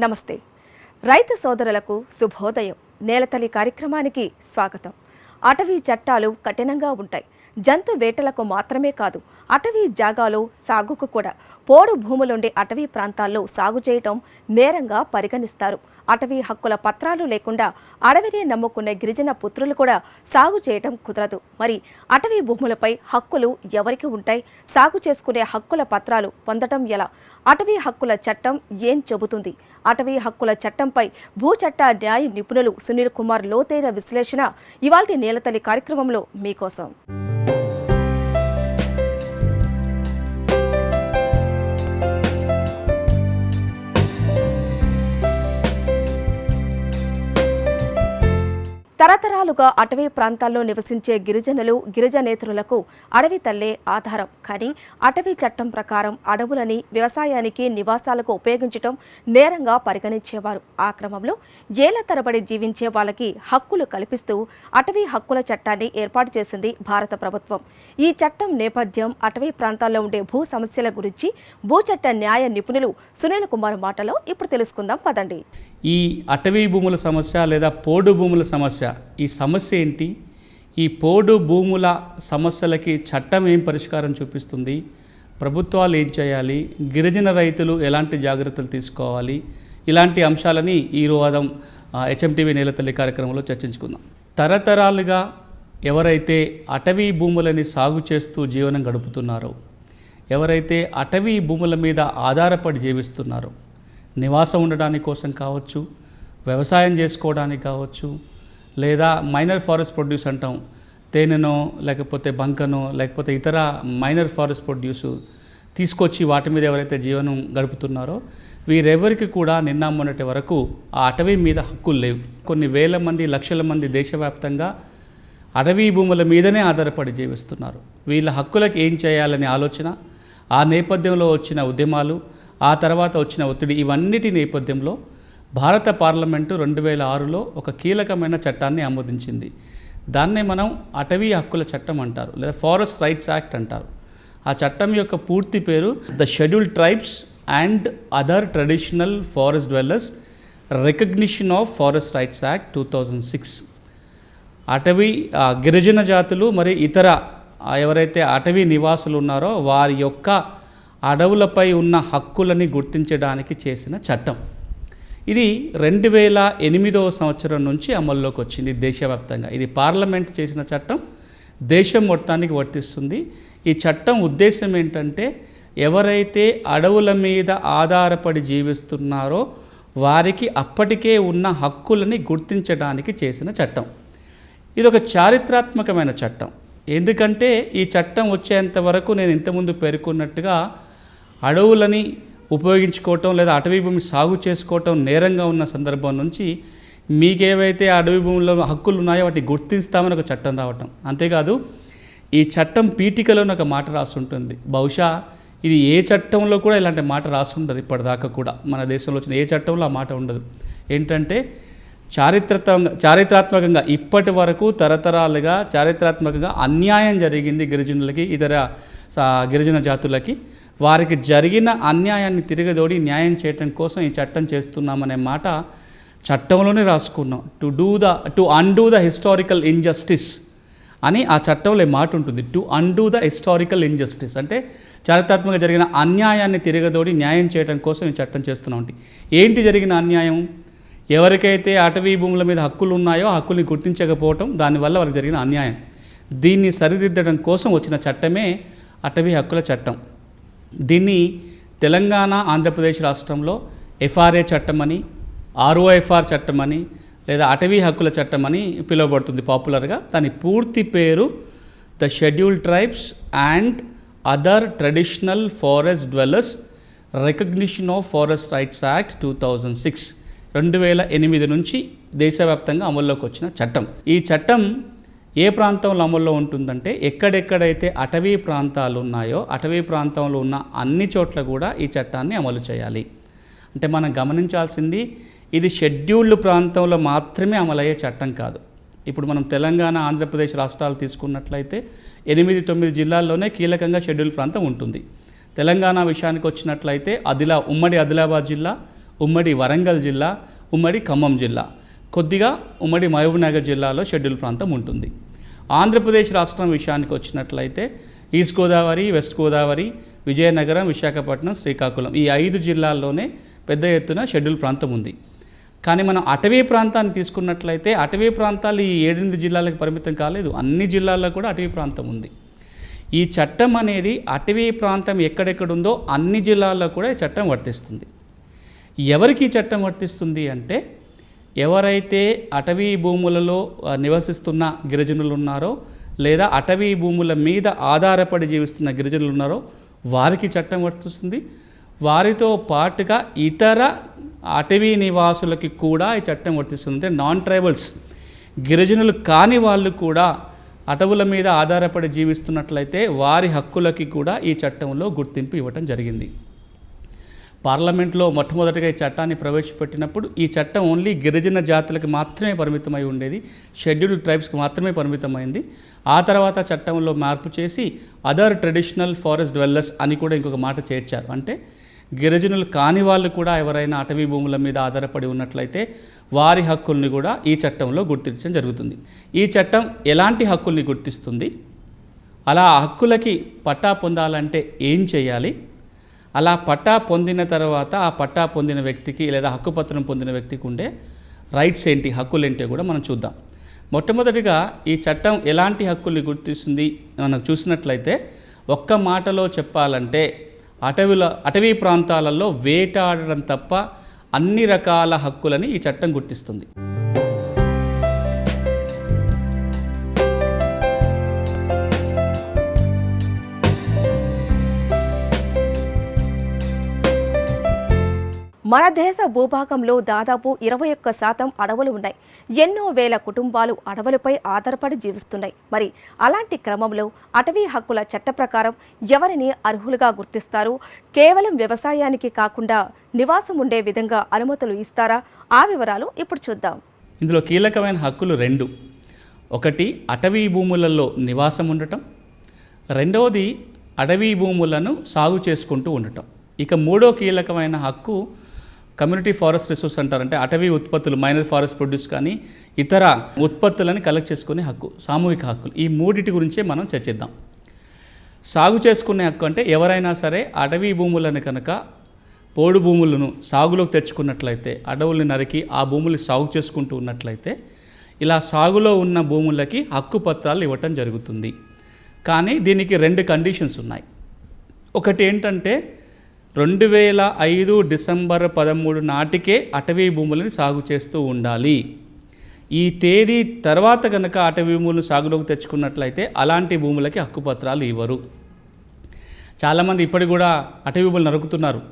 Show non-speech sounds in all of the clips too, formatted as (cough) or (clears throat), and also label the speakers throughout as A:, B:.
A: నమస్తే. రైతు సోదరులకు శుభోదయం. నేలతల్లి కార్యక్రమానికి స్వాగతం. అటవీ చట్టాలు కఠినంగా ఉంటాయి. జంతు వేటలకు మాత్రమే కాదు అటవీ జాగాలో సాగుకు కూడా. పోడు భూములుండే అటవీ ప్రాంతాల్లో సాగు చేయటం నేరంగా పరిగణిస్తారు. అటవీ హక్కుల పత్రాలు లేకుండా అడవిని నమ్ముకునే గిరిజన పుత్రులు కూడా సాగు చేయటం కుదరదు. మరి అటవీ భూములపై హక్కులు ఎవరికి ఉంటాయి? సాగు చేసుకునే హక్కుల పత్రాలు పొందటం ఎలా? అటవీ హక్కుల చట్టం ఏం చెబుతుంది? అటవీ హక్కుల చట్టంపై భూచట్ట న్యాయ నిపుణులు సునీల్ కుమార్ లోతైన విశ్లేషణ ఇవాల్టి నేలతల్లి కార్యక్రమంలో మీకోసం. తరతరాలుగా అటవీ ప్రాంతాల్లో నివసించే గిరిజనులు గిరిజనేతరులకు అడవి తల్లే ఆధారం. కానీ అటవీ చట్టం ప్రకారం అడవులని వ్యవసాయానికి నివాసాలకు ఉపయోగించటం నేరంగా పరిగణించేవారు. ఆ క్రమంలో ఏళ్ళ తరబడి జీవించే వాళ్ళకి హక్కులు కల్పిస్తూ అటవీ హక్కుల చట్టాన్ని ఏర్పాటు చేసింది భారత ప్రభుత్వం. ఈ చట్టం నేపథ్యం అటవీ ప్రాంతాల్లో ఉండే భూ సమస్యల గురించి భూచట్ట న్యాయ నిపుణులు సునీల్ కుమార్ మాటలో ఇప్పుడు తెలుసుకుందాం. పదండి.
B: ఈ అటవీ భూముల సమస్య లేదా పోడు భూముల సమస్య ఈ సమస్య ఏంటి? ఈ పోడు భూముల సమస్యలకి చట్టం ఏం పరిష్కారం చూపిస్తుంది? ప్రభుత్వాలు ఏం చేయాలి? గిరిజన రైతులు ఎలాంటి జాగ్రత్తలు తీసుకోవాలి? ఇలాంటి అంశాలని ఈ రోజు హెచ్ఎంటీవీ నేలతల్లి కార్యక్రమంలో చర్చించుకుందాం. తరతరాలుగా ఎవరైతే అటవీ భూములని సాగు చేస్తూ జీవనం గడుపుతున్నారో ఎవరైతే అటవీ భూముల మీద ఆధారపడి జీవిస్తున్నారో నివాసం ఉండడానికి కోసం కావచ్చు వ్యవసాయం చేసుకోవడానికి కావచ్చు లేదా మైనర్ ఫారెస్ట్ ప్రొడ్యూస్ అంటాం తేనెనో లేకపోతే బంకనో లేకపోతే ఇతర మైనర్ ఫారెస్ట్ ప్రొడ్యూస్ తీసుకొచ్చి వాటి మీద ఎవరైతే జీవనం గడుపుతున్నారో వీరెవరికి కూడా నిన్న మొన్నటి వరకు ఆ అటవీ మీద హక్కులు లేవు. కొన్ని వేల మంది లక్షల మంది దేశవ్యాప్తంగా అటవీ భూముల మీదనే ఆధారపడి జీవిస్తున్నారు. వీళ్ళ హక్కులకు ఏం చేయాలనే ఆలోచన ఆ నేపథ్యంలో వచ్చిన ఉద్యమాలు ఆ తర్వాత వచ్చిన ఒత్తిడి ఇవన్నిటి నేపథ్యంలో భారత పార్లమెంటు రెండు వేల ఆరులో ఒక కీలకమైన చట్టాన్ని ఆమోదించింది. దాన్నే మనం అటవీ హక్కుల చట్టం అంటారు లేదా ఫారెస్ట్ రైట్స్ యాక్ట్ అంటారు. ఆ చట్టం యొక్క పూర్తి పేరు the schedule tribes and other traditional forest dwellers recognition of forest rights act two thousand six. అటవీ గిరిజన జాతులు మరి ఇతర ఎవరైతే అటవీ నివాసులు ఉన్నారో వారి యొక్క అడవులపై ఉన్న హక్కులని గుర్తించడానికి చేసిన చట్టం. ఇది రెండు వేల ఎనిమిదవ సంవత్సరం నుంచి అమల్లోకి వచ్చింది దేశవ్యాప్తంగా. ఇది పార్లమెంట్ చేసిన చట్టం దేశం మొత్తానికి వర్తిస్తుంది. ఈ చట్టం ఉద్దేశం ఏంటంటే ఎవరైతే అడవుల మీద ఆధారపడి జీవిస్తున్నారో వారికి అప్పటికే ఉన్న హక్కులని గుర్తించడానికి చేసిన చట్టం. ఇది ఒక చారిత్రాత్మకమైన చట్టం. ఎందుకంటే ఈ చట్టం వచ్చేంత వరకు నేను ఇంతకుముందు పేర్కొన్నట్టుగా అడవులని ఉపయోగించుకోవటం లేదా అటవీ భూమి సాగు చేసుకోవటం నేరంగా ఉన్న సందర్భం నుంచి మీకేవైతే అడవి భూముల్లో హక్కులు ఉన్నాయో వాటిని గుర్తిస్తామని ఒక చట్టం రావటం. అంతేకాదు ఈ చట్టం పీఠికలోని ఒక మాట రాసుంటుంది. బహుశా ఇది ఏ చట్టంలో కూడా ఇలాంటి మాట రాసుండదు ఇప్పటిదాకా కూడా. మన దేశంలో వచ్చిన ఏ చట్టంలో ఆ మాట ఉండదు. ఏంటంటే చారిత్రకంగా చారిత్రాత్మకంగా ఇప్పటి వరకు తరతరాలుగా చారిత్రాత్మకంగా అన్యాయం జరిగింది గిరిజనులకి ఇతర సా- గిరిజన జాతులకి వారికి జరిగిన అన్యాయాన్ని తిరగదోడి న్యాయం చేయటం కోసం ఈ చట్టం చేస్తున్నామనే మాట చట్టంలోనే రాసుకున్నాం. To do the to undo the historical injustice అని ఆ చట్టంలో మాట ఉంటుంది to undo the historical injustice అంటే చారిత్రాత్మకంగా జరిగిన అన్యాయాన్ని తిరగదోడి న్యాయం చేయడం కోసం ఈ చట్టం చేస్తున్నాం ఏంటి జరిగిన అన్యాయం? ఎవరికైతే అటవీ భూముల మీద హక్కులు ఉన్నాయో హక్కుల్ని గుర్తించకపోవటం దానివల్ల వారికి జరిగిన అన్యాయం. దీన్ని సరిదిద్దడం కోసం వచ్చిన చట్టమే అటవీ హక్కుల చట్టం. దీన్ని తెలంగాణ ఆంధ్రప్రదేశ్ రాష్ట్రంలో ఎఫ్ఆర్ఏ చట్టమని ఆర్ఓఎఫ్ఆర్ చట్టమని లేదా అటవీ హక్కుల చట్టం అని పిలువబడుతుంది పాపులర్గా. దాని పూర్తి పేరు the schedule tribes and other traditional forest dwellers recognition of forest rights act two thousand six. రెండు వేల ఎనిమిది నుంచి దేశవ్యాప్తంగా అమల్లోకి వచ్చిన చట్టం. ఈ చట్టం ఏ ప్రాంతంలో అమల్లో ఉంటుందంటే ఎక్కడెక్కడైతే అటవీ ప్రాంతాలు ఉన్నాయో అటవీ ప్రాంతంలో ఉన్న అన్ని చోట్ల కూడా ఈ చట్టాన్ని అమలు చేయాలి. అంటే మనం గమనించాల్సింది ఇది షెడ్యూల్డ్ ప్రాంతంలో మాత్రమే అమలయ్యే చట్టం కాదు. ఇప్పుడు మనం తెలంగాణ ఆంధ్రప్రదేశ్ రాష్ట్రాలు తీసుకున్నట్లయితే ఎనిమిది తొమ్మిది జిల్లాల్లోనే కీలకంగా షెడ్యూల్ ప్రాంతం ఉంటుంది. తెలంగాణ విషయానికి వచ్చినట్లయితే ఆదిలా ఉమ్మడి ఆదిలాబాద్ జిల్లా ఉమ్మడి వరంగల్ జిల్లా ఉమ్మడి ఖమ్మం జిల్లా. కొద్దిగా ఉమ్మడి మహబూబ్నగర్ జిల్లాలో షెడ్యూల్ ప్రాంతం ఉంటుంది. ఆంధ్రప్రదేశ్ రాష్ట్రం విషయానికి వచ్చినట్లయితే ఈస్ట్ గోదావరి వెస్ట్ గోదావరి విజయనగరం విశాఖపట్నం శ్రీకాకుళం ఈ ఐదు జిల్లాల్లోనే పెద్ద ఎత్తున షెడ్యూల్ ప్రాంతం ఉంది. కానీ మనం అటవీ ప్రాంతాన్ని తీసుకున్నట్లయితే అటవీ ప్రాంతాలు ఈ ఏడెనిమిది జిల్లాలకు పరిమితం కాలేదు. అన్ని జిల్లాల్లో కూడా అటవీ ప్రాంతం ఉంది. ఈ చట్టం అనేది అటవీ ప్రాంతం ఎక్కడెక్కడుందో అన్ని జిల్లాల్లో కూడా ఈ చట్టం వర్తిస్తుంది. ఎవరికి ఈ చట్టం వర్తిస్తుంది అంటే ఎవరైతే అటవీ భూములలో నివసిస్తున్న గిరిజనులు ఉన్నారో లేదా అటవీ భూముల మీద ఆధారపడి జీవిస్తున్న గిరిజనులు ఉన్నారో వారికి చట్టం వర్తిస్తుంది. వారితో పాటుగా ఇతర అటవీ నివాసులకి కూడా ఈ చట్టం వర్తిస్తుంది. అంటే నాన్ ట్రైబల్స్ గిరిజనులు కాని వాళ్ళు కూడా అటవుల మీద ఆధారపడి జీవిస్తున్నట్లయితే వారి హక్కులకి కూడా ఈ చట్టంలో గుర్తింపు ఇవ్వటం జరిగింది. పార్లమెంట్లో మొట్టమొదటిగా ఈ చట్టాన్ని ప్రవేశపెట్టినప్పుడు ఈ చట్టం ఓన్లీ గిరిజన జాతులకు మాత్రమే పరిమితమై ఉండేది షెడ్యూల్డ్ ట్రైబ్స్కి మాత్రమే పరిమితమైంది. ఆ తర్వాత చట్టంలో మార్పు చేసి అదర్ ట్రెడిషనల్ ఫారెస్ట్ డ్వెల్లర్స్ అని కూడా ఇంకొక మాట చేర్చారు. అంటే గిరిజనులు కాని వాళ్ళు కూడా ఎవరైనా అటవీ భూముల మీద ఆధారపడి ఉన్నట్లయితే వారి హక్కుల్ని కూడా ఈ చట్టంలో గుర్తించడం జరుగుతుంది. ఈ చట్టం ఎలాంటి హక్కుల్ని గుర్తిస్తుంది? అలా ఆ హక్కులకి పట్టా పొందాలంటే ఏం చేయాలి? అలా పట్టా పొందిన తర్వాత ఆ పట్టా పొందిన వ్యక్తికి లేదా హక్కుపత్రం పొందిన వ్యక్తికి ఉండే రైట్స్ ఏంటి హక్కులు ఏంటో కూడా మనం చూద్దాం. మొట్టమొదటిగా ఈ చట్టం ఎలాంటి హక్కుల్ని గుర్తిస్తుంది మనం చూసినట్లయితే ఒక్క మాటలో చెప్పాలంటే అటవీల అటవీ ప్రాంతాలలో వేటాడడం తప్ప అన్ని రకాల హక్కులని ఈ చట్టం గుర్తిస్తుంది.
A: మన దేశ భూభాగంలో దాదాపు ఇరవై ఒక్క శాతం అడవులు ఉన్నాయి. ఎన్నో వేల కుటుంబాలు అడవులపై ఆధారపడి జీవిస్తున్నాయి. మరి అలాంటి క్రమంలో అటవీ హక్కుల చట్ట ప్రకారం ఎవరిని అర్హులుగా గుర్తిస్తారు? కేవలం వ్యవసాయానికి కాకుండా నివాసం ఉండే విధంగా అనుమతులు ఇస్తారా? ఆ వివరాలు ఇప్పుడు చూద్దాం.
B: ఇందులో కీలకమైన హక్కులు రెండు. ఒకటి అటవీ భూములలో నివాసం ఉండటం. రెండవది అటవీ భూములను సాగు చేసుకుంటూ ఉండటం. ఇక మూడో కీలకమైన హక్కు కమ్యూనిటీ ఫారెస్ట్ రిసోర్స్ అంటారంటే అటవీ ఉత్పత్తులు మైనర్ ఫారెస్ట్ ప్రొడ్యూస్ కానీ ఇతర ఉత్పత్తులని కలెక్ట్ చేసుకునే హక్కు సామూహిక హక్కులు. ఈ మూడిటి గురించే మనం చర్చిద్దాం. సాగు చేసుకునే హక్కు అంటే ఎవరైనా సరే అటవీ భూములను కనుక పోడు భూములను సాగులోకి తెచ్చుకున్నట్లయితే అడవుల్ని నరికి ఆ భూముల్ని సాగు చేసుకుంటూ ఉన్నట్లయితే ఇలా సాగులో ఉన్న భూములకి హక్కు పత్రాలు ఇవ్వటం జరుగుతుంది. కానీ దీనికి రెండు కండిషన్స్ ఉన్నాయి. ఒకటి ఏంటంటే రెండు వేల ఐదు డిసెంబర్ పదమూడు నాటికే అటవీ భూములను సాగు చేస్తూ ఉండాలి. ఈ తేదీ తర్వాత కనుక అటవీ భూములను సాగులోకి తెచ్చుకున్నట్లయితే అలాంటి భూములకి హక్కుపత్రాలు ఇవ్వరు. చాలామంది ఇప్పటికి కూడా అటవీ భూములు నరుకుతున్నారు.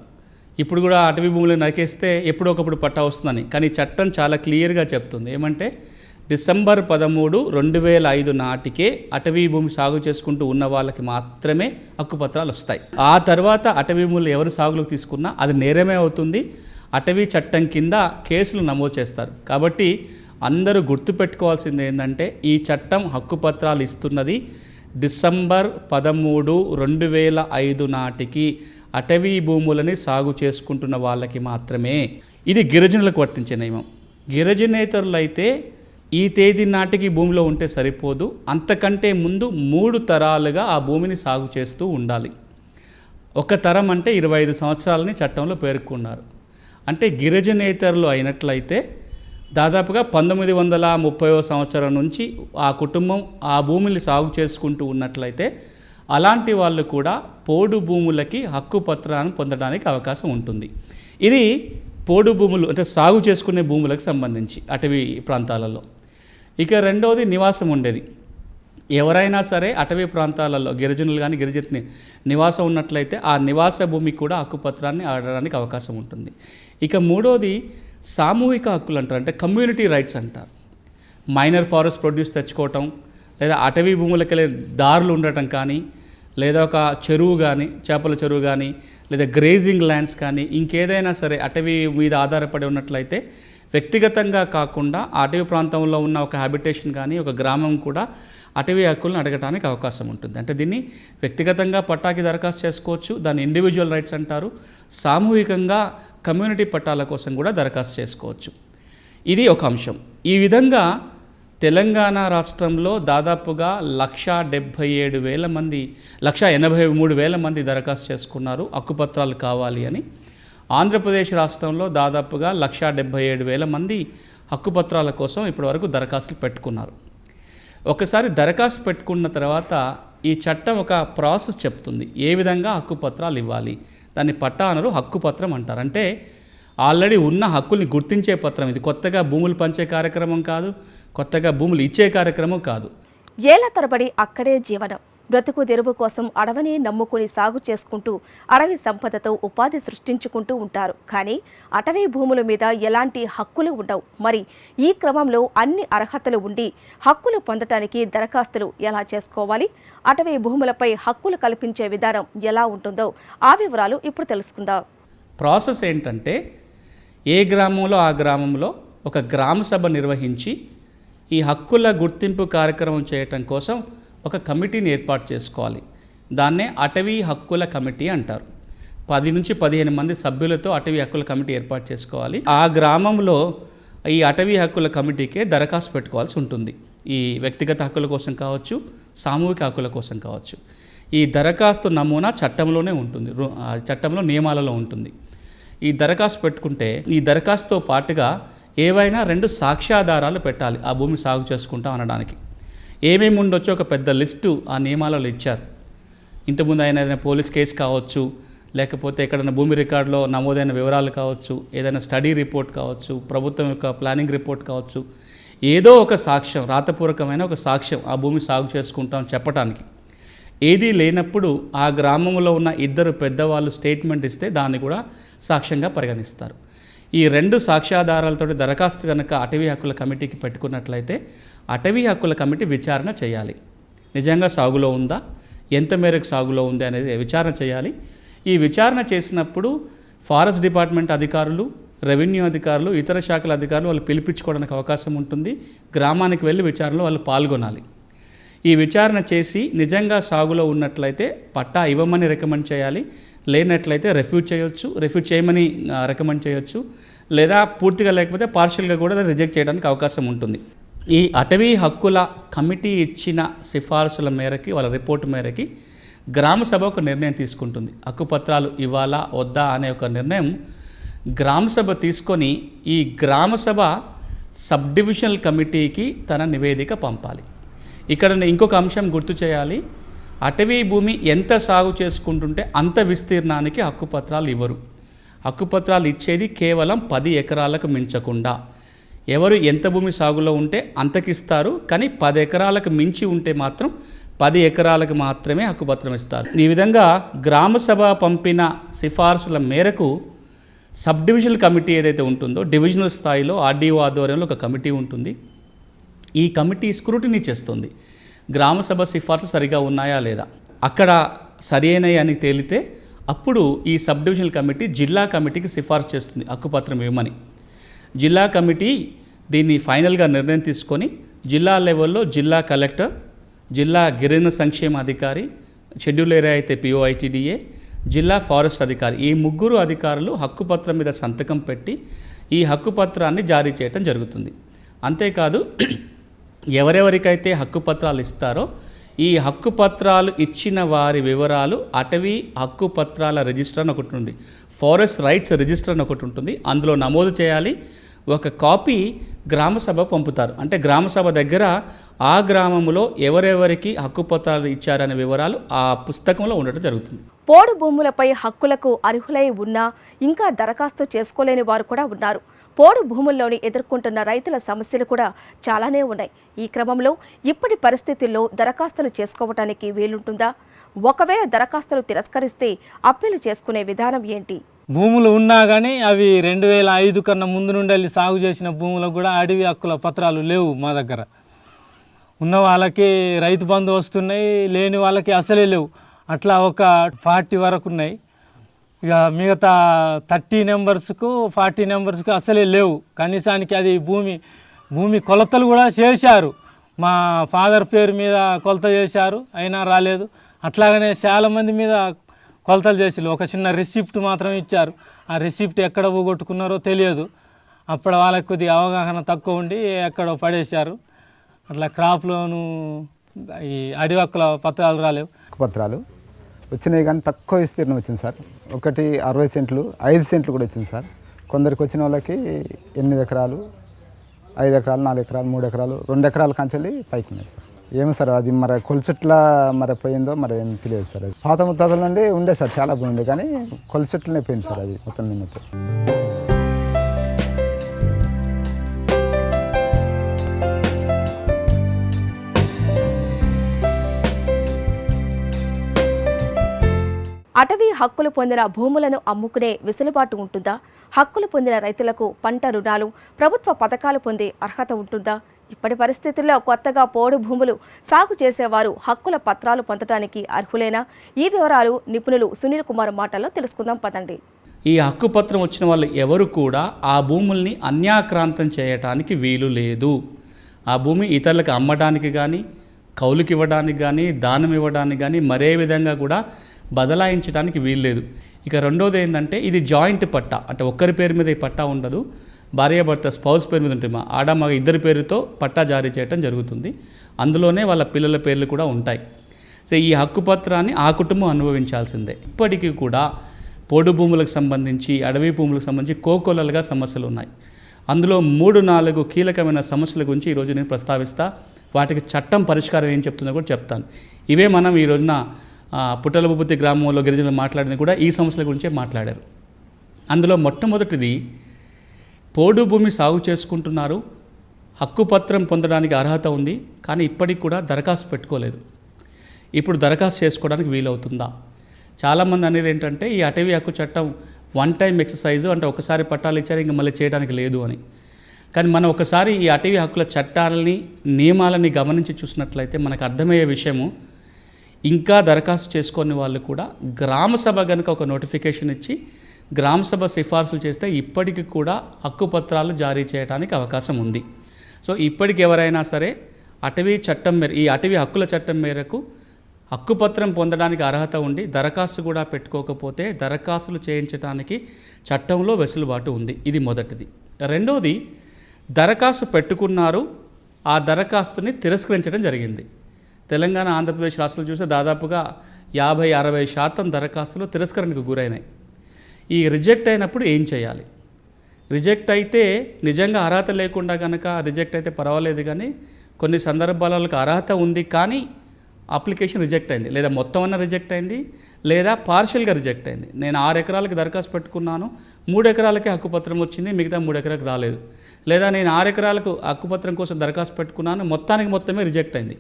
B: ఇప్పుడు కూడా అటవీ భూములు నరికేస్తే ఎప్పుడో ఒకప్పుడు పట్టా వస్తుందని. కానీ చట్టం చాలా క్లియర్గా చెప్తుంది. ఏమంటే డిసెంబర్ పదమూడు రెండు వేల ఐదు నాటికే అటవీ భూమి సాగు చేసుకుంటూ ఉన్న వాళ్ళకి మాత్రమే హక్కుపత్రాలు వస్తాయి. ఆ తర్వాత అటవీ భూములు ఎవరు సాగులోకి తీసుకున్నా అది నేరమే అవుతుంది. అటవీ చట్టం కింద కేసులు నమోదు చేస్తారు. కాబట్టి అందరూ గుర్తుపెట్టుకోవాల్సింది ఏంటంటే ఈ చట్టం హక్కుపత్రాలు ఇస్తున్నది డిసెంబర్ పదమూడు రెండు వేల ఐదు నాటికి అటవీ భూములని సాగు చేసుకుంటున్న వాళ్ళకి మాత్రమే. ఇది గిరిజనులకు వర్తించే నియమం. గిరిజనేతరులైతే ఈ తేదీ నాటికి భూమిలో ఉంటే సరిపోదు. అంతకంటే ముందు మూడు తరాలుగా ఆ భూమిని సాగు చేస్తూ ఉండాలి. ఒక తరం అంటే ఇరవై ఐదు సంవత్సరాలని చట్టంలో పేర్కొన్నారు. అంటే గిరిజనేతరులు అయినట్లయితే దాదాపుగా పంతొమ్మిది వందల ముప్పై సంవత్సరం నుంచి ఆ కుటుంబం ఆ భూమిని సాగు చేసుకుంటూ ఉన్నట్లయితే అలాంటి వాళ్ళు కూడా పోడు భూములకి హక్కు పత్రాన్ని పొందడానికి అవకాశం ఉంటుంది. ఇది పోడు భూములు అంటే సాగు చేసుకునే భూములకు సంబంధించి అటవీ ప్రాంతాలలో. ఇక రెండవది నివాసం ఉండేది. ఎవరైనా సరే అటవీ ప్రాంతాలలో గిరిజనులు కానీ గిరిజన నివాసం ఉన్నట్లయితే ఆ నివాస భూమికి కూడా హక్కుపత్రాన్ని ఆడడానికి అవకాశం ఉంటుంది. ఇక మూడోది సామూహిక హక్కులు అంటారు. అంటే కమ్యూనిటీ రైట్స్ అంటారు. మైనర్ ఫారెస్ట్ ప్రొడ్యూస్ తెచ్చుకోవటం లేదా అటవీ భూములకి వెళ్ళే దారులు ఉండటం కానీ లేదా ఒక చెరువు కానీ చేపల చెరువు కానీ లేదా గ్రేజింగ్ ల్యాండ్స్ కానీ ఇంకేదైనా సరే అటవీ మీద ఆధారపడి ఉన్నట్లయితే వ్యక్తిగతంగా కాకుండా అటవీ ప్రాంతంలో ఉన్న ఒక హ్యాబిటేషన్ కానీ ఒక గ్రామం కూడా అటవీ హక్కులను అడగడానికి అవకాశం ఉంటుంది. అంటే దీన్ని వ్యక్తిగతంగా పట్టాకి దరఖాస్తు చేసుకోవచ్చు. దాన్ని ఇండివిజువల్ రైట్స్ అంటారు. సామూహికంగా కమ్యూనిటీ పట్టాల కోసం కూడా దరఖాస్తు చేసుకోవచ్చు. ఇది ఒక అంశం. ఈ విధంగా తెలంగాణ రాష్ట్రంలో దాదాపుగా లక్ష డెబ్భై ఏడు వేల మంది లక్ష ఎనభై మూడు వేల మంది దరఖాస్తు చేసుకున్నారు. హక్కుపత్రాలు కావాలి అని. ఆంధ్రప్రదేశ్ రాష్ట్రంలో దాదాపుగా లక్ష డెబ్భై ఏడు వేల మంది హక్కుపత్రాల కోసం ఇప్పటివరకు దరఖాస్తులు పెట్టుకున్నారు. ఒకసారి దరఖాస్తు పెట్టుకున్న తర్వాత ఈ చట్టం ఒక ప్రాసెస్ చెప్తుంది. ఏ విధంగా హక్కుపత్రాలు ఇవ్వాలి? దాన్ని పట్టా అనరు హక్కుపత్రం అంటారు. అంటే ఆల్రెడీ ఉన్న హక్కుల్ని గుర్తించే పత్రం ఇది. కొత్తగా భూములు పంచే కార్యక్రమం కాదు కొత్తగా భూములు ఇచ్చే కార్యక్రమం కాదు.
A: ఏళ్ళ తరబడి అక్కడే జీవనం. బ్రతుకు తెరువు కోసం అడవిని నమ్ముకుని సాగు చేసుకుంటూ అడవి సంపదతో ఉపాధి సృష్టించుకుంటూ ఉంటారు. కానీ అటవీ భూముల మీద ఎలాంటి హక్కులు ఉండవు. మరి ఈ క్రమంలో అన్ని అర్హతలు ఉండి హక్కులు పొందటానికి దరఖాస్తులు ఎలా చేసుకోవాలి? అటవీ భూములపై హక్కులు కల్పించే విధానం ఎలా ఉంటుందో ఆ వివరాలు ఇప్పుడు తెలుసుకుందాం.
B: ప్రాసెస్ ఏంటంటే ఏ గ్రామంలో ఆ గ్రామంలో ఒక గ్రామ సభ నిర్వహించి ఈ హక్కుల గుర్తింపు కార్యక్రమం చేయటం కోసం ఒక కమిటీని ఏర్పాటు చేసుకోవాలి. దాన్నే అటవీ హక్కుల కమిటీ అంటారు. పది నుంచి పదిహేను మంది సభ్యులతో అటవీ హక్కుల కమిటీ ఏర్పాటు చేసుకోవాలి. ఆ గ్రామంలో ఈ అటవీ హక్కుల కమిటీకే దరఖాస్తు పెట్టుకోవాల్సి ఉంటుంది. ఈ వ్యక్తిగత హక్కుల కోసం కావచ్చు సామూహిక హక్కుల కోసం కావచ్చు. ఈ దరఖాస్తు నమూనా చట్టంలోనే ఉంటుంది. చట్టంలో నియమాలలో ఉంటుంది. ఈ దరఖాస్తు పెట్టుకుంటే ఈ దరఖాస్తుతో పాటుగా ఏవైనా రెండు సాక్ష్యాధారాలు పెట్టాలి. ఆ భూమి సాగు చేసుకుంటాం అనడానికి. ఏమేమి ఉండొచ్చో ఒక పెద్ద లిస్టు ఆ నియమాలలో ఇచ్చారు. ఇంతకుముందు ఆయన ఏదైనా పోలీస్ కేసు కావచ్చు లేకపోతే ఎక్కడైనా భూమి రికార్డులో నమోదైన వివరాలు కావచ్చు ఏదైనా స్టడీ రిపోర్ట్ కావచ్చు ప్రభుత్వం యొక్క ప్లానింగ్ రిపోర్ట్ కావచ్చు ఏదో ఒక సాక్ష్యం రాతపూర్వకమైన ఒక సాక్ష్యం ఆ భూమి సాగు చేసుకుంటాం చెప్పడానికి ఏదీ లేనప్పుడు ఆ గ్రామంలో ఉన్న ఇద్దరు పెద్దవాళ్ళు స్టేట్మెంట్ ఇస్తే దాన్ని కూడా సాక్ష్యంగా పరిగణిస్తారు. ఈ రెండు సాక్ష్యాధారాలతో దరఖాస్తు కనుక అటవీ హక్కుల కమిటీకి పెట్టుకున్నట్లయితే అటవీ హక్కుల కమిటీ విచారణ చేయాలి. నిజంగా సాగులో ఉందా? ఎంత మేరకు సాగులో ఉంది అనేది విచారణ చేయాలి. ఈ విచారణ చేసినప్పుడు ఫారెస్ట్ డిపార్ట్మెంట్ అధికారులు రెవెన్యూ అధికారులు ఇతర శాఖల అధికారులు వాళ్ళు పిలిపించుకోవడానికి అవకాశం ఉంటుంది. గ్రామానికి వెళ్ళి విచారణలో వాళ్ళు పాల్గొనాలి. ఈ విచారణ చేసి నిజంగా సాగులో ఉన్నట్లయితే పట్టా ఇవ్వమని రికమెండ్ చేయాలి. లేనట్లయితే రెఫ్యూజ్ చేయొచ్చు. రెఫ్యూజ్ చేయమని రికమెండ్ చేయొచ్చు. లేదా పూర్తిగా లేకపోతే పార్షియల్గా కూడా రిజెక్ట్ చేయడానికి అవకాశం ఉంటుంది. ఈ అటవీ హక్కుల కమిటీ ఇచ్చిన సిఫార్సుల మేరకి వాళ్ళ రిపోర్టు మేరకి గ్రామ సభ ఒక నిర్ణయం తీసుకుంటుంది. హక్కుపత్రాలు ఇవ్వాలా వద్దా అనే ఒక నిర్ణయం గ్రామ సభ తీసుకొని ఈ గ్రామ సభ సబ్ డివిజనల్ కమిటీకి తన నివేదిక పంపాలి. ఇక్కడ ఇంకొక అంశం గుర్తు చేయాలి. అటవీ భూమి ఎంత సాగు చేసుకుంటుంటే అంత విస్తీర్ణానికి హక్కుపత్రాలు ఇవ్వరు. హక్కుపత్రాలు ఇచ్చేది కేవలం పది ఎకరాలకు మించకుండా. ఎవరు ఎంత భూమి సాగులో ఉంటే అంతకిస్తారు కానీ పది ఎకరాలకు మించి ఉంటే మాత్రం పది ఎకరాలకు మాత్రమే హక్కుపత్రం ఇస్తారు. ఈ విధంగా గ్రామ సభ పంపిన సిఫార్సుల మేరకు సబ్ డివిజనల్ కమిటీ ఏదైతే ఉంటుందో డివిజనల్ స్థాయిలో ఆర్డీఓ ఆధ్వర్యంలో ఒక కమిటీ ఉంటుంది. ఈ కమిటీ స్క్రూటినీ చేస్తుంది. గ్రామ సభ సిఫార్సు సరిగా ఉన్నాయా లేదా? అక్కడ సరైనవి అని తేలితే అప్పుడు ఈ సబ్ డివిజనల్ కమిటీ జిల్లా కమిటీకి సిఫార్సు చేస్తుంది హక్కుపత్రం ఇవ్వమని. జిల్లా కమిటీ దీన్ని ఫైనల్గా నిర్ణయం తీసుకొని జిల్లా లెవెల్లో జిల్లా కలెక్టర్ జిల్లా గిరిజన సంక్షేమ అధికారి షెడ్యూల్ ఏరియా అయితే పిఓఐటీడీఏ జిల్లా ఫారెస్ట్ అధికారి ఈ ముగ్గురు అధికారులు హక్కుపత్రం మీద సంతకం పెట్టి ఈ హక్కుపత్రాన్ని జారీ చేయటం జరుగుతుంది. అంతేకాదు (clears throat) ఎవరెవరికైతే హక్కుపత్రాలు ఇస్తారో ఈ హక్కుపత్రాలు ఇచ్చిన వారి వివరాలు అటవీ హక్కుపత్రాల రిజిస్టర్ అని ఒకటి ఉంది ఫారెస్ట్ రైట్స్ రిజిస్టర్ అని ఒకటి ఉంటుంది. అందులో నమోదు చేయాలి. ఒక కాపీ గ్రామసభ పంపుతారు. అంటే గ్రామసభ దగ్గర ఆ గ్రామంలో ఎవరెవరికి హక్కుపత్రాలు ఇచ్చారనే వివరాలు ఆ పుస్తకంలో ఉండటం జరుగుతుంది.
A: పోడు భూములపై హక్కులకు అర్హులై ఉన్నా ఇంకా దరఖాస్తు చేసుకోలేని వారు కూడా ఉన్నారు. పోడు భూముల్లోని ఎదుర్కొంటున్న రైతుల సమస్యలు కూడా చాలానే ఉన్నాయి. ఈ క్రమంలో ఇప్పటి పరిస్థితుల్లో దరఖాస్తులు చేసుకోవటానికి వీలుంటుందా? ఒకవేళ దరఖాస్తులు తిరస్కరిస్తే అప్పీలు చేసుకునే విధానం ఏంటి?
C: భూములు ఉన్నా కానీ అవి రెండు వేల ఐదు కన్నా ముందు నుండి వెళ్ళి సాగు చేసిన భూములకు కూడా అడవి హక్కుల పత్రాలు లేవు మా దగ్గర. ఉన్న వాళ్ళకి రైతు బంధు వస్తున్నాయి లేని వాళ్ళకి అసలే లేవు. అట్లా ఒక ఫార్టీ వరకు ఉన్నాయి. ఇక మిగతా థర్టీ నెంబర్స్కు ఫార్టీ నెంబర్స్కు అసలే లేవు. కనీసానికి అది భూమి భూమి కొలతలు కూడా చేశారు. మా ఫాదర్ పేరు మీద కొలత చేశారు అయినా రాలేదు. అట్లాగనే చాలా మంది మీద కొలతలు చేసి ఒక చిన్న రిసిప్ట్ మాత్రం ఇచ్చారు. ఆ రిసిప్ట్ ఎక్కడ పోగొట్టుకున్నారో తెలియదు. అప్పుడు వాళ్ళకి కొద్దిగా అవగాహన తక్కువ ఉండి ఎక్కడో పడేశారు. అట్లా క్రాప్ లోను ఈ అడివక్కుల పత్రాలు రాలేవు.
D: పత్రాలు. వచ్చినాయి కానీ తక్కువ విస్తీర్ణం వచ్చింది సార్. ఒకటి అరవై సెంట్లు ఐదు సెంట్లు కూడా వచ్చింది సార్. కొందరికి వచ్చిన వాళ్ళకి ఎనిమిది ఎకరాలు ఐదు ఎకరాలు నాలుగు ఎకరాలు మూడు ఎకరాలు రెండు ఎకరాల కంచెలి పైకి ఉన్నాయి సార్. ఏమో సార్ అది మరి కొలుచుట్లా మరి పోయిందో మరి ఏం తెలియదు సార్ అది. పాత ముత్తాతల నుండి ఉండే సార్ చాలా బాగుండే కానీ కొలుచుట్లనే పోయింది సార్ అది మొత్తం మీద
A: అటవీ హక్కులు పొందిన భూములను అమ్ముకునే వెసులుబాటు ఉంటుందా? హక్కులు పొందిన రైతులకు పంట రుణాలు ప్రభుత్వ పథకాలు పొందే అర్హత ఉంటుందా? ఇప్పటి పరిస్థితుల్లో కొత్తగా పోడు భూములు సాగు చేసేవారు హక్కుల పత్రాలు పొందడానికి అర్హులేనా? ఈ వివరాలు నిపుణులు సునీల్ కుమార్ మాటల్లో తెలుసుకుందాం పదండి.
B: ఈ హక్కు పత్రం వచ్చిన వాళ్ళు ఎవరు కూడా ఆ భూముల్ని అన్యాక్రాంతం చేయటానికి వీలు లేదు. ఆ భూమి ఇతరులకు అమ్మడానికి కానీ కౌలుకి ఇవ్వడానికి కానీ దానం ఇవ్వడానికి కానీ మరే విధంగా కూడా బదలాయించడానికి వీలు లేదు ఇక రెండోది ఏంటంటే ఇది జాయింట్ పట్టా. అంటే ఒక్కరి పేరు మీద ఈ పట్టా ఉండదు. భార్యాభర్త స్పౌస్ పేరు మీద ఉంటుంది. మా ఆడ మగ ఇద్దరి పేరుతో పట్టా జారీ చేయడం జరుగుతుంది. అందులోనే వాళ్ళ పిల్లల పేర్లు కూడా ఉంటాయి. సో ఈ హక్కుపత్రాన్ని ఆ కుటుంబం అనుభవించాల్సిందే. ఇప్పటికీ కూడా పోడు భూములకు సంబంధించి అడవి భూములకు సంబంధించి కోకొలలుగా సమస్యలు ఉన్నాయి. అందులో మూడు నాలుగు కీలకమైన సమస్యల గురించి ఈరోజు నేను ప్రస్తావిస్తా. వాటికి చట్టం పరిష్కారం ఏం చెప్తుందో కూడా చెప్తాను. ఇవే మనం ఈ రోజున పుట్టలబుద్ధి గ్రామంలో గిరిజనులు మాట్లాడిన కూడా ఈ సమస్యల గురించే మాట్లాడారు. అందులో మొట్టమొదటిది పోడు భూమి సాగు చేసుకుంటున్నారు హక్కు పత్రం పొందడానికి అర్హత ఉంది కానీ ఇప్పటికి కూడా దరఖాస్తు పెట్టుకోలేదు. ఇప్పుడు దరఖాస్తు చేసుకోవడానికి వీలవుతుందా? చాలామంది అనేది ఏంటంటే ఈ అటవీ హక్కు చట్టం వన్ టైం ఎక్సర్సైజ్ అంటే ఒకసారి పట్టాలు ఇచ్చారు ఇంకా మళ్ళీ చేయడానికి లేదు అని. కానీ మనం ఒకసారి ఈ అటవీ హక్కుల చట్టాలని నియమాలని గమనించి చూసినట్లయితే మనకు అర్థమయ్యే విషయము ఇంకా దరఖాస్తు చేసుకునే వాళ్ళు కూడా గ్రామ సభ కనుక ఒక నోటిఫికేషన్ ఇచ్చి గ్రామ సభ సిఫార్సులు చేస్తే ఇప్పటికి కూడా హక్కుపత్రాలు జారీ చేయడానికి అవకాశం ఉంది. సో ఇప్పటికి ఎవరైనా సరే అటవీ చట్టం మేర ఈ అటవీ హక్కుల చట్టం మేరకు హక్కుపత్రం పొందడానికి అర్హత ఉండి దరఖాస్తు కూడా పెట్టుకోకపోతే దరఖాస్తులు చేయించడానికి చట్టంలో వెసులుబాటు ఉంది. ఇది మొదటిది. రెండవది దరఖాస్తు పెట్టుకున్నారు ఆ దరఖాస్తుని తిరస్కరించడం జరిగింది. తెలంగాణ ఆంధ్రప్రదేశ్ రాష్ట్రాలు చూస్తే దాదాపుగా యాభై అరవై శాతం దరఖాస్తులు తిరస్కరణకు గురైనాయి. ఈ రిజెక్ట్ అయినప్పుడు ఏం చేయాలి? రిజెక్ట్ అయితే నిజంగా అర్హత లేకుండా కనుక రిజెక్ట్ అయితే పర్వాలేదు కానీ కొన్ని సందర్భాలకు అర్హత ఉంది కానీ అప్లికేషన్ రిజెక్ట్ అయింది. లేదా మొత్తం అన్న రిజెక్ట్ అయింది లేదా పార్షియల్గా రిజెక్ట్ అయింది. నేను ఆరు ఎకరాలకి దరఖాస్తు పెట్టుకున్నాను మూడు ఎకరాలకే హక్కుపత్రం వచ్చింది మిగతా మూడు ఎకరాలకు రాలేదు. లేదా నేను ఆరు ఎకరాలకు హక్కుపత్రం కోసం దరఖాస్తు పెట్టుకున్నాను మొత్తానికి మొత్తమే రిజెక్ట్ అయింది.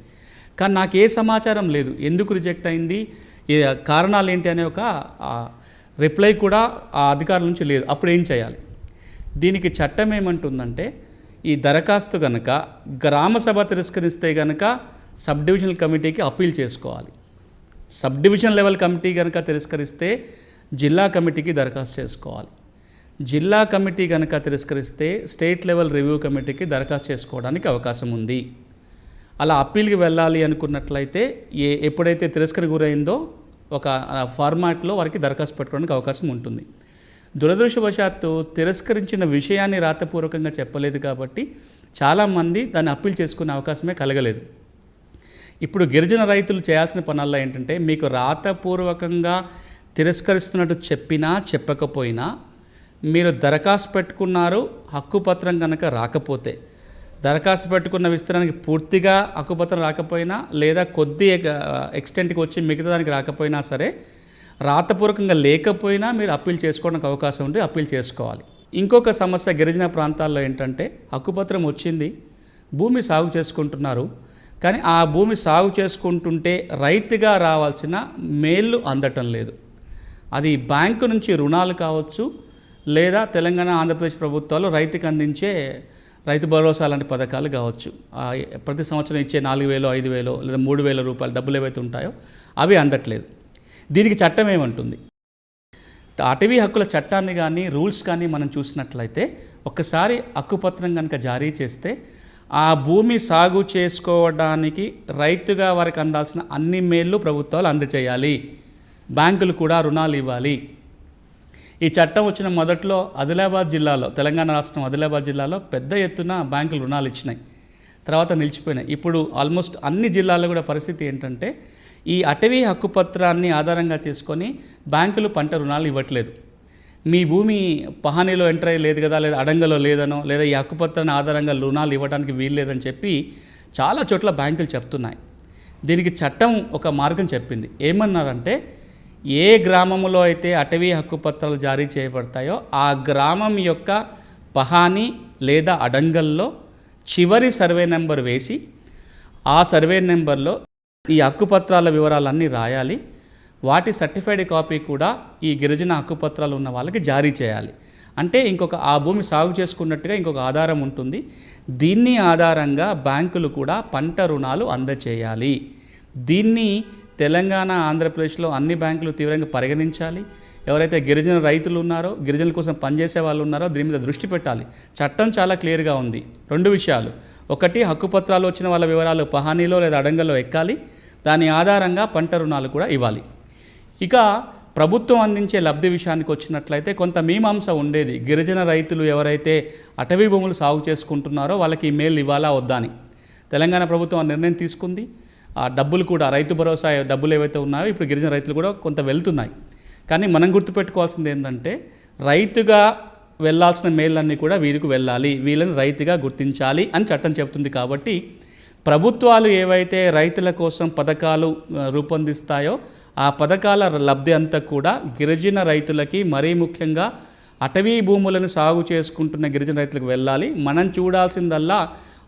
B: కానీ నాకు ఏ సమాచారం లేదు. ఎందుకు రిజెక్ట్ అయింది? కారణాలు ఏంటి అనే ఒక రిప్లై కూడా ఆ అధికారుల నుంచి లేదు. అప్పుడు ఏం చేయాలి? దీనికి చట్టం ఏమంటుందంటే ఈ దరఖాస్తు గనక గ్రామ సభ తిరస్కరిస్తే గనక సబ్ డివిజనల్ కమిటీకి అప్పీల్ చేసుకోవాలి. సబ్ డివిజన్ లెవెల్ కమిటీ కనుక తిరస్కరిస్తే జిల్లా కమిటీకి దరఖాస్తు చేసుకోవాలి. జిల్లా కమిటీ కనుక తిరస్కరిస్తే స్టేట్ లెవెల్ రివ్యూ కమిటీకి దరఖాస్తు చేసుకోవడానికి అవకాశం ఉంది. అలా అప్పీల్కి వెళ్ళాలి అనుకున్నట్లయితే ఏ ఎప్పుడైతే తిరస్కరణ గురైందో ఒక ఫార్మాట్లో వారికి దరఖాస్తు పెట్టుకోవడానికి అవకాశం ఉంటుంది. దురదృష్టవశాత్తు తిరస్కరించిన విషయాన్ని రాతపూర్వకంగా చెప్పలేదు కాబట్టి చాలామంది దాన్ని అప్పీల్ చేసుకునే అవకాశమే కలగలేదు. ఇప్పుడు గిరిజన రైతులు చేయాల్సిన పనుల్లో ఏంటంటే మీకు రాతపూర్వకంగా తిరస్కరిస్తున్నట్టు చెప్పినా చెప్పకపోయినా మీరు దరఖాస్తు పెట్టుకున్నారు హక్కుపత్రం కనుక రాకపోతే దరఖాస్తు పెట్టుకున్న విస్తరణకి పూర్తిగా అక్కుపత్రం రాకపోయినా లేదా కొద్ది ఎక్స్టెంట్కి వచ్చి మిగతా దానికి రాకపోయినా సరే రాతపూర్వకంగా లేకపోయినా మీరు అప్పీల్ చేసుకోవడానికి అవకాశం ఉంటే అప్పీల్ చేసుకోవాలి. ఇంకొక సమస్య గిరిజన ప్రాంతాల్లో ఏంటంటే హక్కుపత్రం వచ్చింది భూమి సాగు చేసుకుంటున్నారు. కానీ ఆ భూమి సాగు చేసుకుంటుంటే రైతుగా రావాల్సిన మేళ్ళు అందటం లేదు. అది బ్యాంకు నుంచి రుణాలు కావచ్చు లేదా తెలంగాణ ఆంధ్రప్రదేశ్ ప్రభుత్వాలు రైతుకు అందించే రైతు భరోసా లాంటి పథకాలు కావచ్చు. ప్రతి సంవత్సరం ఇచ్చే నాలుగు వేలు ఐదు వేలు లేదా మూడు వేల రూపాయలు డబ్బులు ఏవైతే ఉంటాయో అవి అందట్లేదు. దీనికి చట్టం ఏమంటుంది? అటవీ హక్కుల చట్టాన్ని కానీ రూల్స్ కానీ మనం చూసినట్లయితే ఒక్కసారి హక్కుపత్రం కనుక జారీ చేస్తే ఆ భూమి సాగు చేసుకోవడానికి రైతుగా వారికి అందాల్సిన అన్ని మేళ్ళు ప్రభుత్వాలు అందజేయాలి. బ్యాంకులు కూడా రుణాలు ఇవ్వాలి. ఈ చట్టం వచ్చిన మొదట్లో ఆదిలాబాద్ జిల్లాలో తెలంగాణ రాష్ట్రం ఆదిలాబాద్ జిల్లాలో పెద్ద ఎత్తున బ్యాంకులు రుణాలు ఇచ్చినాయి. తర్వాత నిలిచిపోయినాయి. ఇప్పుడు ఆల్మోస్ట్ అన్ని జిల్లాల్లో కూడా పరిస్థితి ఏంటంటే ఈ అటవీ హక్కుపత్రాన్ని ఆధారంగా చేసుకొని బ్యాంకులు పంట రుణాలు ఇవ్వట్లేదు. మీ భూమి పహానీలో ఎంటర్ అయ్యి లేదు కదా లేదా అడంగలో లేదనో లేదా ఈ హక్కుపత్రాన్ని ఆధారంగా రుణాలు ఇవ్వడానికి వీలు లేదని చెప్పి చాలా చోట్ల బ్యాంకులు చెప్తున్నాయి. దీనికి చట్టం ఒక మార్గం చెప్పింది. ఏమన్నారంటే ఏ గ్రామంలో అయితే అటవీ హక్కుపత్రాలు జారీ చేయబడతాయో ఆ గ్రామం యొక్క పహాని లేదా అడంగల్లో చివరి సర్వే నెంబర్ వేసి ఆ సర్వే నెంబర్లో ఈ హక్కుపత్రాల వివరాలన్నీ రాయాలి. వాటి సర్టిఫైడ్ కాపీ కూడా ఈ గిరిజన హక్కుపత్రాలు ఉన్న వాళ్ళకి జారీ చేయాలి. అంటే ఇంకొక ఆ భూమి సాగు చేసుకున్నట్టుగా ఇంకొక ఆధారం ఉంటుంది. దీన్ని ఆధారంగా బ్యాంకులు కూడా పంట రుణాలు అందచేయాలి. దీన్ని తెలంగాణ ఆంధ్రప్రదేశ్లో అన్ని బ్యాంకులు తీవ్రంగా పరిగణించాలి. ఎవరైతే గిరిజన రైతులు ఉన్నారో గిరిజనుల కోసం పనిచేసే వాళ్ళు ఉన్నారో దీని మీద దృష్టి పెట్టాలి. చట్టం చాలా క్లియర్గా ఉంది. రెండు విషయాలు. ఒకటి హక్కుపత్రాలు వచ్చిన వాళ్ళ వివరాలు పహానీలో లేదా అడంగల్లో ఎక్కాలి. దాని ఆధారంగా పంట రుణాలు కూడా ఇవ్వాలి. ఇక ప్రభుత్వం అందించే లబ్ధి విషయానికి వచ్చినట్లయితే కొంత మీమాంస ఉండేది. గిరిజన రైతులు ఎవరైతే అటవీ భూములు సాగు చేసుకుంటున్నారో వాళ్ళకి ఈ మేలు ఇవ్వాలా వద్దా అని. తెలంగాణ ప్రభుత్వం ఆ నిర్ణయం తీసుకుంది. ఆ డబ్బులు కూడా రైతు భరోసా డబ్బులు ఏవైతే ఉన్నాయో ఇప్పుడు గిరిజన రైతులు కూడా కొంత వెళ్తున్నాయి. కానీ మనం గుర్తుపెట్టుకోవాల్సింది ఏంటంటే రైతుగా వెళ్ళాల్సిన మేళ్ళన్నీ కూడా వీరికి వెళ్ళాలి. వీళ్ళని రైతుగా గుర్తించాలి అని చట్టం చెబుతుంది కాబట్టి ప్రభుత్వాలు ఏవైతే రైతుల కోసం పథకాలు రూపొందిస్తాయో ఆ పథకాల లబ్ధి అంతా కూడా గిరిజన రైతులకి మరీ ముఖ్యంగా అటవీ భూములను సాగు చేసుకుంటున్న గిరిజన రైతులకు వెళ్ళాలి. మనం చూడాల్సిందల్లా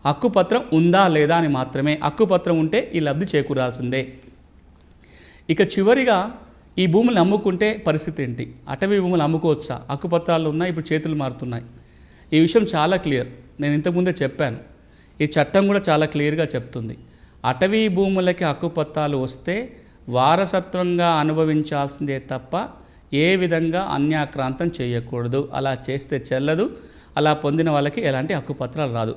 B: హక్కుపత్రం ఉందా లేదా అని మాత్రమే హక్కుపత్రం ఉంటే ఈ లబ్ధి చేకూరాల్సిందే. ఇక చివరిగా ఈ భూములు అమ్ముకుంటే పరిస్థితి ఏంటి? అటవీ భూములు అమ్ముకోవచ్చా? హక్కుపత్రాలు ఉన్నాయి ఇప్పుడు చేతులు మారుతున్నాయి. ఈ విషయం చాలా క్లియర్. నేను ఇంతకుముందే చెప్పాను. ఈ చట్టం కూడా చాలా క్లియర్గా చెప్తుంది. అటవీ భూములకి హక్కుపత్రాలు వస్తే వారసత్వంగా అనుభవించాల్సిందే తప్ప ఏ విధంగా అన్యాక్రాంతం చేయకూడదు. అలా చేస్తే చెల్లదు. అలా పొందిన వాళ్ళకి ఎలాంటి హక్కుపత్రాలు రాదు.